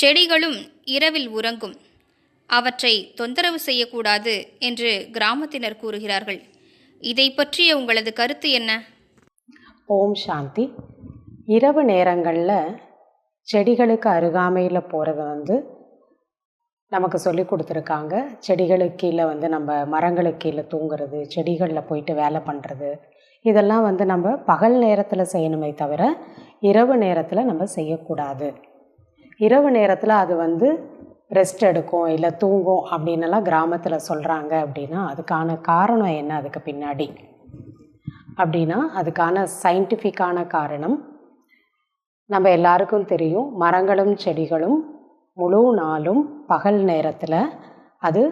செடிகளும் இரவில் உறங்கும். அவற்றை தொந்தரவு செய்யக்கூடாது என்று கிராமத்தினர் கூறுகிறார்கள். இதை பற்றிய உங்களது கருத்து என்ன? ஓம் சாந்தி. இரவு நேரங்களில் செடிகளுக்கு அருகாமையில் போகிறது வந்து நமக்கு சொல்லி கொடுத்துருக்காங்க. செடிகளுக்கு கீழே வந்து நம்ம மரங்களுக்கு கீழே தூங்குறது செடிகளில் போயிட்டு வேலை பண்ணுறது இதெல்லாம் வந்து நம்ம பகல் நேரத்தில் செய்யணுமே தவிர இரவு நேரத்தில் நம்ம செய்யக்கூடாது. இரவு நேரத்தில் அது வந்து ரெஸ்ட் எடுக்கும் இல்லை தூங்கும் அப்படின்னுலாம் கிராமத்தில் சொல்கிறாங்க அப்படின்னா அதுக்கான காரணம் என்ன அதுக்கு பின்னாடி? அப்படின்னா அதுக்கான சயின்டிஃபிக்கான காரணம் நம்ம எல்லாருக்கும் தெரியும் மரங்களும் செடிகளும் முழு நாளும் பகல் நேரத்தில் அது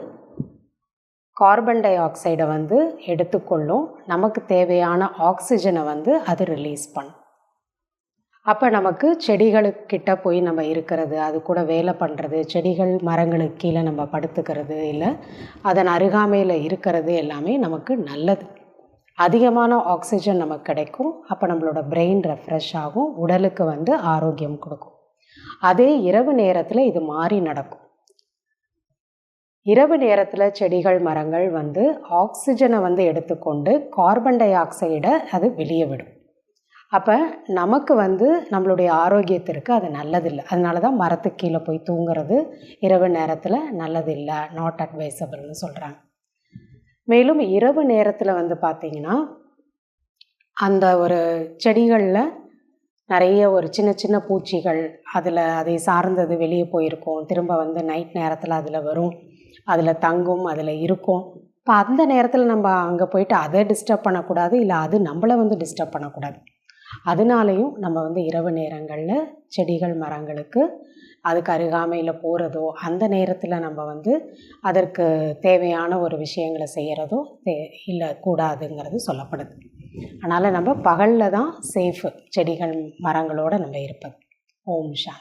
கார்பன் டை ஆக்சைடை வந்து எடுத்துக்கொள்ளும். நமக்கு தேவையான ஆக்சிஜனை வந்து அது ரிலீஸ் பண்ணும். அப்போ நமக்கு செடிகளுக்கிட்ட போய் நம்ம இருக்கிறது அது கூட வேலை பண்ணுறது செடிகள் மரங்களுக்கு கீழே நம்ம படுத்துக்கிறது இல்லை அதன் அருகாமையில் இருக்கிறது எல்லாமே நமக்கு நல்லது. அதிகமான ஆக்சிஜன் நமக்கு கிடைக்கும். அப்போ நம்மளோட பிரெயின் ரெஃப்ரெஷ் ஆகும் உடலுக்கு வந்து ஆரோக்கியம் கொடுக்கும். அதே இரவு நேரத்தில் இது மாறி நடக்கும். இரவு நேரத்தில் செடிகள் மரங்கள் வந்து ஆக்சிஜனை வந்து எடுத்துக்கொண்டு கார்பன் டை ஆக்சைடை அது வெளியே விடும். அப்போ நமக்கு வந்து நம்மளுடைய ஆரோக்கியத்திற்கு அது நல்லதில்லை. அதனால தான் மரத்துக்கு கீழே போய் தூங்குறது இரவு நேரத்தில் நல்லதில்லை நாட் அட்வைசபிள்னு சொல்கிறாங்க மேலும் இரவு நேரத்தில் வந்து பார்த்திங்கன்னா அந்த ஒரு செடிகளில் நிறைய ஒரு சின்ன சின்ன பூச்சிகள் அதில் அதை சார்ந்தது வெளியே போயிருக்கும். திரும்ப வந்து நைட் நேரத்தில் அதில் வரும். அதில் தங்கும் அதில் இருக்கும். இப்போ அந்த நேரத்தில் நம்ம அங்கே போயிட்டு அதை டிஸ்டர்ப் பண்ணக்கூடாது இல்லை அது நம்மளை வந்து டிஸ்டர்ப் பண்ணக்கூடாது. அதனாலையும் நம்ம வந்து இரவு நேரங்களில் செடிகள் மரங்களுக்கு அதுக்கு அருகாமையில் போகிறதோ அந்த நேரத்தில் நம்ம வந்து அதற்கு தேவையான ஒரு விஷயங்களை செய்கிறதோ தே இல்லை கூடாதுங்கிறது சொல்லப்படுது. அதனால் நம்ம பகலில் தான் சேஃபு செடிகள் மரங்களோடு நம்ம இருப்பது. ஓம் ஷா